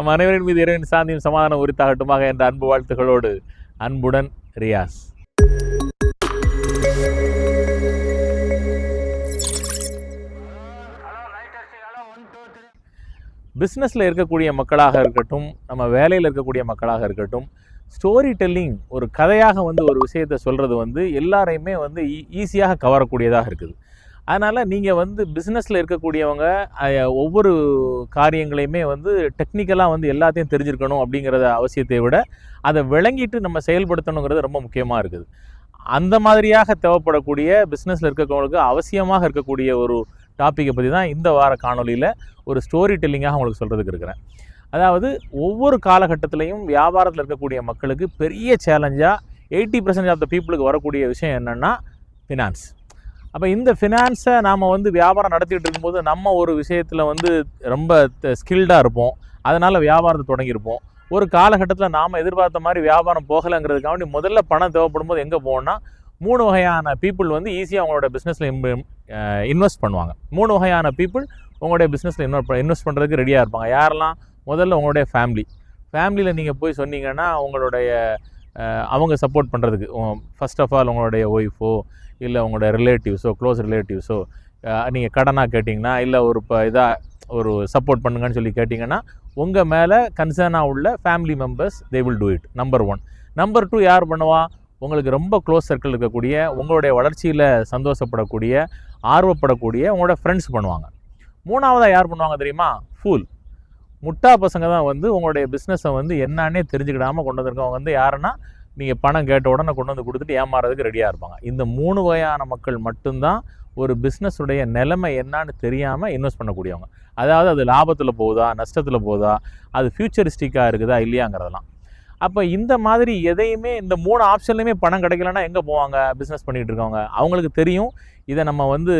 நம் அனைவரின் மீது இறைவன் சாந்தியும் சமாதானம் உரித்தாகட்டுமாக என்ற அன்பு வாழ்த்துகளோடு அன்புடன் ரியாஸ். பிஸ்னஸில் இருக்கக்கூடிய மக்களாக இருக்கட்டும் நம்ம வேலையில் இருக்கக்கூடிய மக்களாக இருக்கட்டும் ஸ்டோரி டெல்லிங் ஒரு கதையாக வந்து ஒரு விஷயத்தை சொல்கிறது வந்து எல்லாரையுமே வந்து e-, ஈஸியாக கவரக்கூடியதாக இருக்குது. அதனால் நீங்கள் வந்து பிஸ்னஸில் இருக்கக்கூடியவங்க ஒவ்வொரு காரியங்களையுமே வந்து டெக்னிக்கலாக வந்து எல்லாத்தையும் தெரிஞ்சிருக்கணும் அப்படிங்கிறத அவசியத்தை விட அதை விளங்கிட்டு நம்ம செயல்படுத்தணுங்கிறது ரொம்ப முக்கியமாக இருக்குது. அந்த மாதிரியாக தேவைப்படக்கூடிய பிஸ்னஸில் இருக்கிறவங்களுக்கு அவசியமாக இருக்கக்கூடிய ஒரு டாப்பிக்கை பற்றி தான் இந்த வார காணொளியில் ஒரு ஸ்டோரி டெல்லிங்காக உங்களுக்கு சொல்கிறதுக்கு இருக்கிறேன். அதாவது ஒவ்வொரு காலகட்டத்திலையும் வியாபாரத்தில் இருக்கக்கூடிய மக்களுக்கு பெரிய சேலஞ்சாக எயிட்டி பர்சன்ட் ஆஃப் த பீப்புளுக்கு வரக்கூடிய விஷயம் என்னென்னா ஃபினான்ஸ் அப்போ இந்த ஃபினான்ஸை நாம் வந்து வியாபாரம் நடத்திட்டு இருக்கும்போது நம்ம ஒரு விஷயத்தில் வந்து ரொம்ப ஸ்கில்டாக இருப்போம். அதனால் வியாபாரத்தை தொடங்கியிருப்போம். ஒரு காலகட்டத்தில் நாம் எதிர்பார்த்த மாதிரி வியாபாரம் போகலைங்கிறதுக்காண்டி முதல்ல பணம் தேவைப்படும் போது எங்கே போகணும்னா மூணு வகையான பீப்புள் வந்து ஈஸியாக அவங்களோட பிஸ்னஸில் இன்வெஸ்ட் பண்ணுவாங்க. மூணு வகையான பீப்புள் உங்களுடைய பிஸ்னஸில் இன்வெஸ்ட் இன்வெஸ்ட் பண்ணுறதுக்கு ரெடியாக இருப்பாங்க. யாரெல்லாம்? முதல்ல உங்களுடைய ஃபேமிலி ஃபேமிலியில் நீங்கள் போய் சொன்னீங்கன்னா உங்களுடைய அவங்க சப்போர்ட் பண்ணுறதுக்கு ஃபர்ஸ்ட் ஆஃப் ஆல் உங்களுடைய ஒய்ஃபோ இல்லை உங்களோட ரிலேட்டிவ்ஸோ க்ளோஸ் ரிலேட்டிவ்ஸோ நீங்கள் கடனாக கேட்டிங்கன்னா இல்லை ஒரு இப்போ இதாக ஒரு சப்போர்ட் பண்ணுங்கன்னு சொல்லி கேட்டிங்கன்னா உங்கள் மேலே கன்சர்னாக உள்ள family members they will do it number one number two யார் பண்ணுவா? உங்களுக்கு ரொம்ப க்ளோஸ் சர்க்கிள் இருக்கக்கூடிய உங்களுடைய வளர்ச்சியில் சந்தோஷப்படக்கூடிய ஆர்வப்படக்கூடிய உங்களோட ஃப்ரெண்ட்ஸ் பண்ணுவாங்க. மூணாவதாக யார் பண்ணுவாங்க தெரியுமா? ஃபூல் முட்டா பசங்க தான் வந்து உங்களுடைய பிஸ்னஸை வந்து என்னன்னே தெரிஞ்சுக்கிடாமல் கொண்டு வந்திருக்கவங்க வந்து யாருன்னா நீங்கள் பணம் கேட்ட உடனே கொண்டு வந்து கொடுத்துட்டு ஏமாறதுக்கு ரெடியாக இருப்பாங்க. இந்த மூணு வகையான மக்கள் மட்டும்தான் ஒரு பிஸ்னஸுடைய நிலைமை என்னன்னு தெரியாமல் இன்வெஸ்ட் பண்ணக்கூடியவங்க. அதாவது அது லாபத்தில் போகுதா நஷ்டத்தில் போகுதா அது ஃபியூச்சரிஸ்டிக்காக இருக்குதா இல்லையாங்கிறதெல்லாம். அப்போ இந்த மாதிரி எதையுமே இந்த மூணு ஆப்ஷன்லையுமே பணம் கிடைக்கலன்னா எங்கே போவாங்க? பிஸ்னஸ் பண்ணிகிட்டு இருக்கவங்க. அவங்களுக்கு தெரியும். இதை நம்ம வந்து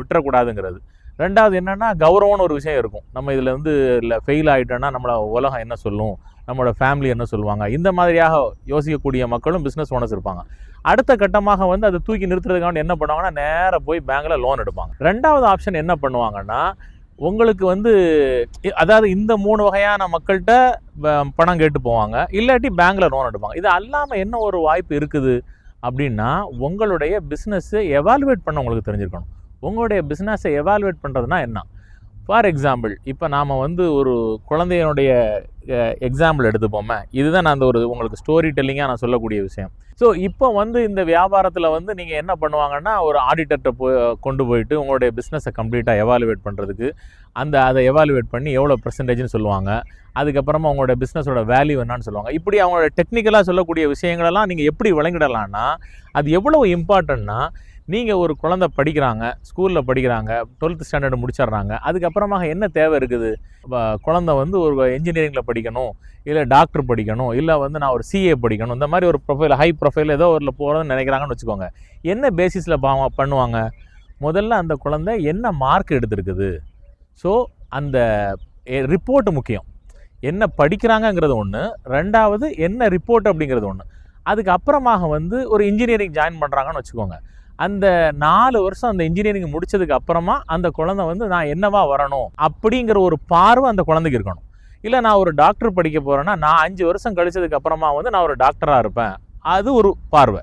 விட்டுறக்கூடாதுங்கிறது. ரெண்டாவது என்னென்னா கௌரவம்னு ஒரு விஷயம் இருக்கும். நம்ம இதில் வந்து இல்லை ஃபெயில் ஆகிட்டோன்னா நம்மளை உலகம் என்ன சொல்லும்? நம்மளோட ஃபேமிலி என்ன சொல்லுவாங்க? இந்த மாதிரியாக யோசிக்கக்கூடிய மக்களும் பிஸ்னஸ் ஓனர்ஸ் இருப்பாங்க. அடுத்த கட்டமாக வந்து அதை தூக்கி நிறுத்துறதுக்காக என்ன பண்ணுவாங்கன்னா நேராக போய் பேங்க்கில் லோன் எடுப்பாங்க. ரெண்டாவது ஆப்ஷன் என்ன பண்ணுவாங்கன்னா உங்களுக்கு வந்து அதாவது இந்த மூணு வகையான மக்கள்கிட்ட ப- பணம் கேட்டு போவாங்க. இல்லாட்டி பேங்க்கில் லோன் எடுப்பாங்க. இது அல்லாமல் என்ன ஒரு வாய்ப்பு இருக்குது அப்படின்னா உங்களுடைய பிஸ்னஸ்ஸை எவாலுவேட் பண்ண உங்களுக்கு தெரிஞ்சிருக்கணும். உங்களுடைய பிஸ்னஸை எவாலுவேட் பண்ணுறதுனா என்ன? ஃபார் எக்ஸாம்பிள் இப்போ நாம் வந்து ஒரு குழந்தையனுடைய எக்ஸாம்பிள் எடுத்துப்போமே. இதுதான் நான் அந்த ஒரு உங்களுக்கு ஸ்டோரி டெல்லிங்காக நான் சொல்லக்கூடிய விஷயம். ஸோ இப்போ வந்து இந்த வியாபாரத்தில் வந்து நீங்கள் என்ன பண்ணுவாங்கன்னா ஒரு ஆடிட்டர்கிட்ட போய் கொண்டு போயிட்டு உங்களுடைய பிஸ்னஸை கம்ப்ளீட்டாக எவாலுவேட் பண்ணுறதுக்கு அந்த அதை எவாலுவேட் பண்ணி எவ்வளோ பர்சன்டேஜ்னு சொல்லுவாங்க. அதுக்கப்புறமா உங்களோட பிஸ்னஸோட வேல்யூ என்னன்னு சொல்லுவாங்க. இப்படி அவங்களோட டெக்னிக்கலாக சொல்லக்கூடிய விஷயங்களெல்லாம் நீங்கள் எப்படி விளங்கிடலான்னா அது எவ்வளோ இம்பார்ட்டன்னா நீங்கள் ஒரு குழந்த படிக்கிறாங்க ஸ்கூலில் படிக்கிறாங்க டுவெல்த் ஸ்டாண்டர்டு முடிச்சிடுறாங்க அதுக்கப்புறமாக என்ன தேவை இருக்குது? இப்போ குழந்த வந்து ஒரு இன்ஜினியரிங்கில் படிக்கணும் இல்லை டாக்டர் படிக்கணும் இல்லை வந்து நான் ஒரு சிஏ படிக்கணும் இந்த மாதிரி ஒரு ப்ரொஃபைல் ஹை ப்ரொஃபைல் ஏதோ ஒரு போகிறதுன்னு நினைக்கிறாங்கன்னு வச்சுக்கோங்க. என்ன பேசிஸில் பண்ணுவாங்க? முதல்ல அந்த குழந்தை என்ன மார்க் எடுத்திருக்குது? ஸோ அந்த ரிப்போர்ட் முக்கியம். என்ன படிக்கிறாங்கங்கிறது ஒன்று ரெண்டாவது என்ன ரிப்போர்ட் அப்படிங்கிறது ஒன்று அதுக்கப்புறமாக வந்து ஒரு இன்ஜினியரிங் ஜாயின் பண்ணுறாங்கன்னு வச்சுக்கோங்க. அந்த நாலு வருஷம் அந்த இன்ஜினியரிங் முடிச்சதுக்கு அப்புறமா அந்த குழந்தை வந்து நான் என்னவா வரணும்? அப்படிங்கிற ஒரு பார்வை அந்த குழந்தைக்கு இருக்கணும். இல்லை நான் ஒரு டாக்டர் படிக்க போகிறேன்னா நான் அஞ்சு வருஷம் கழிச்சதுக்கு அப்புறமா வந்து நான் ஒரு டாக்டராக இருப்பேன். அது ஒரு பார்வை.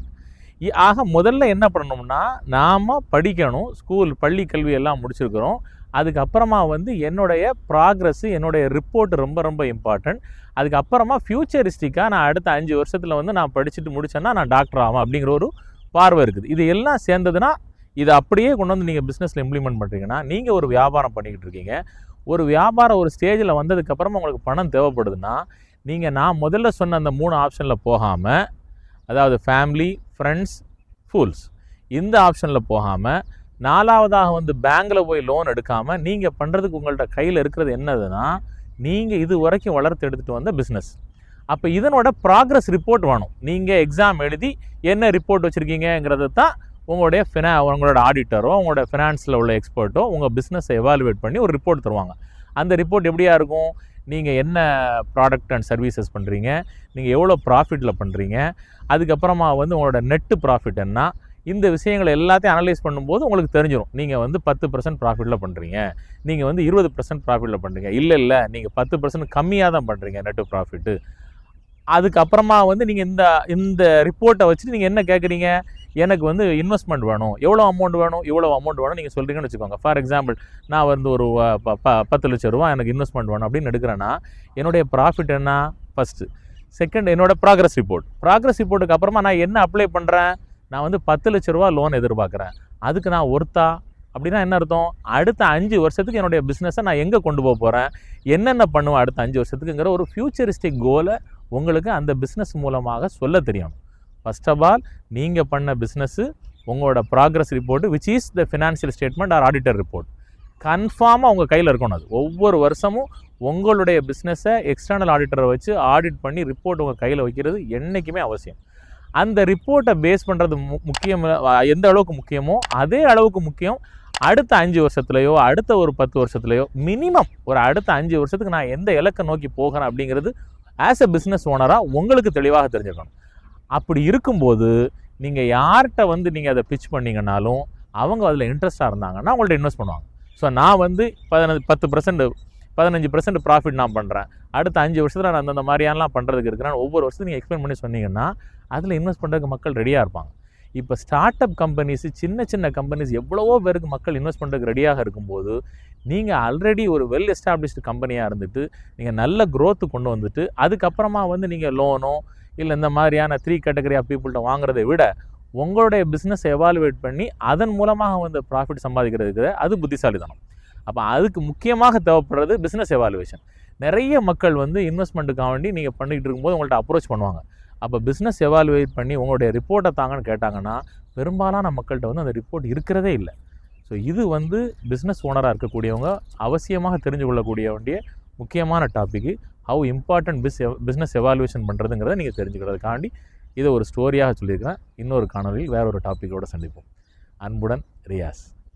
ஆக முதல்ல என்ன பண்ணணும்னா நாம் படிக்கணும் ஸ்கூல் பள்ளி கல்வி எல்லாம் முடிச்சிருக்கிறோம். அதுக்கப்புறமா வந்து என்னுடைய ப்ராக்ரஸ் என்னுடைய ரிப்போர்ட் ரொம்ப ரொம்ப இம்பார்ட்டன்ட் அதுக்கப்புறமா ஃப்யூச்சரிஸ்டிக்காக நான் அடுத்த அஞ்சு வருஷத்தில் வந்து நான் படிச்சுட்டு முடிச்சேன்னா நான் டாக்டர் ஆகும் அப்படிங்கிற ஒரு பார்வை இருக்குது. இது எல்லாம் சேர்ந்ததுன்னா இதை அப்படியே கொண்டு வந்து நீங்கள் பிஸ்னஸில் இம்ப்ளிமெண்ட் பண்ணுறீங்கன்னா நீங்கள் ஒரு வியாபாரம் பண்ணிக்கிட்டு இருக்கீங்க. ஒரு வியாபாரம் ஒரு ஸ்டேஜில் வந்ததுக்கப்புறமா உங்களுக்கு பணம் தேவைப்படுதுன்னா நீங்கள் நான் முதல்ல சொன்ன அந்த மூணு ஆப்ஷனில் போகாமல் அதாவது ஃபேமிலி ஃப்ரெண்ட்ஸ் ஃபூல்ஸ் இந்த ஆப்ஷனில் போகாமல் நாலாவதாக வந்து பேங்க்கில் போய் லோன் எடுக்காமல் நீங்கள் பண்ணுறதுக்கு உங்கள்கிட்ட கையில் இருக்கிறது என்னதுன்னா நீங்கள் இது வரைக்கும் வளர்த்து எடுத்துகிட்டு வந்த பிஸ்னஸ் அப்போ இதனோட ப்ராக்ரஸ் ரிப்போர்ட் வேணும். நீங்கள் எக்ஸாம் எழுதி என்ன ரிப்போர்ட் வச்சுருக்கீங்கிறது தான் உங்களுடைய ஃபினா உங்களோட ஆடிட்டரோ உங்களோட ஃபினான்ஸில் உள்ள எக்ஸ்பர்ட்டோ உங்கள் பிஸ்னஸை எவாலுவேட் பண்ணி ஒரு ரிப்போர்ட் தருவாங்க. அந்த ரிப்போர்ட் எப்படியா இருக்கும்? நீங்கள் என்ன ப்ராடக்ட் அண்ட் சர்வீசஸ் பண்ணுறீங்க நீங்கள் எவ்வளோ ப்ராஃபிட்டில் பண்ணுறீங்க அதுக்கப்புறமா வந்து உங்களோட நெட்டு ப்ராஃபிட் என்ன? இந்த விஷயங்களை எல்லாத்தையும் அனலைஸ் பண்ணும்போது உங்களுக்கு தெரிஞ்சிடும் நீங்கள் வந்து பத்து பர்சன்ட் ப்ராஃபிட்டில் பண்ணுறீங்க நீங்கள் வந்து இருபது பர்சன்ட் ப்ராஃபிட்டில் பண்ணுறீங்க இல்லை இல்லை நீங்கள் பத்து பர்சன்ட் கம்மியாக தான் பண்ணுறீங்க நெட்டு ப்ராஃபிட்டு அதுக்கப்புறமா வந்து நீங்கள் இந்த இந்த ரிப்போர்ட்டை வச்சுட்டு நீங்கள் என்ன கேட்குறீங்க எனக்கு வந்து இன்வெஸ்ட்மெண்ட் வேணும். எவ்வளோ அமௌண்ட் வேணும்? இவ்வளோ அமௌண்ட் வேணும் நீங்கள் சொல்கிறீங்கன்னு வச்சுக்கோங்க. ஃபார் எக்ஸாம்பிள் நான் வந்து ஒரு ப- ப- பத்து லட்ச ரூபா எனக்கு இன்வெஸ்ட்மெண்ட் வேணும் அப்படின்னு எடுக்கிறேன்னா என்னுடைய ப்ராஃபிட் என்ன? ஃபஸ்ட்டு செகண்ட் என்னோட ப்ராக்ரஸ் ரிப்போர்ட் ப்ராக்ரஸ் ரிப்போர்ட்டுக்கு அப்புறமா நான் என்ன அப்ளை பண்ணுறேன் நான் வந்து பத்து லட்ச ரூபா லோன் எதிர்பார்க்குறேன். அதுக்கு நான் ஒர்த்தா அப்படின்னா என்ன அர்த்தம்? அடுத்த அஞ்சு வருஷத்துக்கு என்னுடைய பிஸ்னஸை நான் எங்கே கொண்டு போக போகிறேன் என்னென்ன பண்ணுவேன் அடுத்த அஞ்சு வருஷத்துக்குங்கிற ஒரு ஃபியூச்சரிஸ்டிக் கோலை உங்களுக்கு அந்த பிஸ்னஸ் மூலமாக சொல்ல தெரியணும் ஃபர்ஸ்ட் ஆஃப் ஆல் நீங்கள் பண்ண பிஸ்னஸ்ஸு உங்களோட progress report which is the financial statement or auditor report கன்ஃபார்மாக உங்கள் கையில் இருக்கணும் அது. ஒவ்வொரு வருஷமும் உங்களுடைய பிஸ்னஸை எக்ஸ்டர்னல் ஆடிட்டரை வச்சு ஆடிட் பண்ணி ரிப்போர்ட் உங்கள் கையில் வைக்கிறது என்றைக்குமே அவசியம். அந்த ரிப்போர்ட்டை பேஸ் பண்ணுறது மு முக்கியம் எந்த அளவுக்கு முக்கியமோ அதே அளவுக்கு முக்கியம். அடுத்த அஞ்சு வருஷத்துலையோ அடுத்த ஒரு பத்து வருஷத்துலையோ மினிமம் ஒரு அடுத்த அஞ்சு வருஷத்துக்கு நான் எந்த இலக்கை நோக்கி போகிறேன் அப்படிங்கிறது ஆஸ் எ பிஸ்னஸ் ஓனராக உங்களுக்கு தெளிவாக தெரிஞ்சுக்கணும். அப்படி இருக்கும்போது நீங்கள் யார்கிட்ட வந்து நீங்கள் அதை பிச் பண்ணிங்கனாலும் அவங்க அதில் இன்ட்ரெஸ்ட்டாக இருந்தாங்கன்னா உங்கள்ட்ட இன்வெஸ்ட் பண்ணுவாங்க. ஸோ நான் வந்து பதினஞ்சு பத்து பர்சன்ட் பதினஞ்சு பர்சன்ட் ப்ராஃபிட் நான் பண்ணுறேன் அடுத்த அஞ்சு வருஷத்தில் நான் அந்தந்த மாதிரியானலாம் பண்ணுறதுக்கு இருக்கிறேன். ஒவ்வொரு வருஷத்துக்கு நீங்கள் எக்ஸ்பிளைன் பண்ணி சொன்னீங்கன்னா அதில் இன்வெஸ்ட் பண்ணுறதுக்கு மக்கள் ரெடியாக இருப்பாங்க. இப்போ ஸ்டார்ட் அப் கம்பெனிஸ் சின்ன சின்ன கம்பெனிஸ் எவ்வளவோ பேருக்கு மக்கள் இன்வெஸ்ட் பண்ணுறதுக்கு ரெடியாக இருக்கும்போது நீங்கள் ஆல்ரெடி ஒரு வெல் எஸ்டாப்ளிஷ்டு கம்பெனியாக இருந்துட்டு நீங்கள் நல்ல க்ரோத்து கொண்டு வந்துட்டு அதுக்கப்புறமா வந்து நீங்கள் லோனோ இல்லை இந்த மாதிரியான த்ரீ கேட்டகரி ஆஃப் பீப்புள்கிட்ட வாங்குறதை விட உங்களுடைய பிஸ்னஸ் எவாலுவேட் பண்ணி அதன் மூலமாக வந்து ப்ராஃபிட் சம்பாதிக்கிறதுக்கு அது புத்திசாலித்தனம். அப்போ அதுக்கு முக்கியமாக தேவைப்படுறது பிஸ்னஸ் எவாலுவேஷன் நிறைய மக்கள் வந்து இன்வெஸ்ட்மெண்ட்டுக்காக வேண்டி நீங்கள் பண்ணிகிட்டு இருக்கும்போது உங்கள்கிட்ட அப்ரோச் பண்ணுவாங்க. அப்போ பிஸ்னஸ் எவாலுவேட் பண்ணி உங்களுடைய ரிப்போர்ட்டை தாங்கன்னு கேட்டாங்கன்னா பெரும்பாலான மக்கள்கிட்ட வந்து அந்த ரிப்போர்ட் இருக்கிறதே இல்லை. ஸோ இது வந்து பிஸ்னஸ் ஓனராக இருக்கக்கூடியவங்க அவசியமாக தெரிஞ்சு கொள்ளக்கூடிய வேண்டிய முக்கியமான topic how important biz business evaluation பண்ணுறதுங்கிறத நீங்கள் தெரிஞ்சுக்கிறதுக்காண்டி இதை ஒரு ஸ்டோரியாக சொல்லியிருக்கிறேன். இன்னொரு காணொலியில் வேற ஒரு டாப்பிக்கோடு சந்திப்போம். அன்புடன் ரியாஸ்.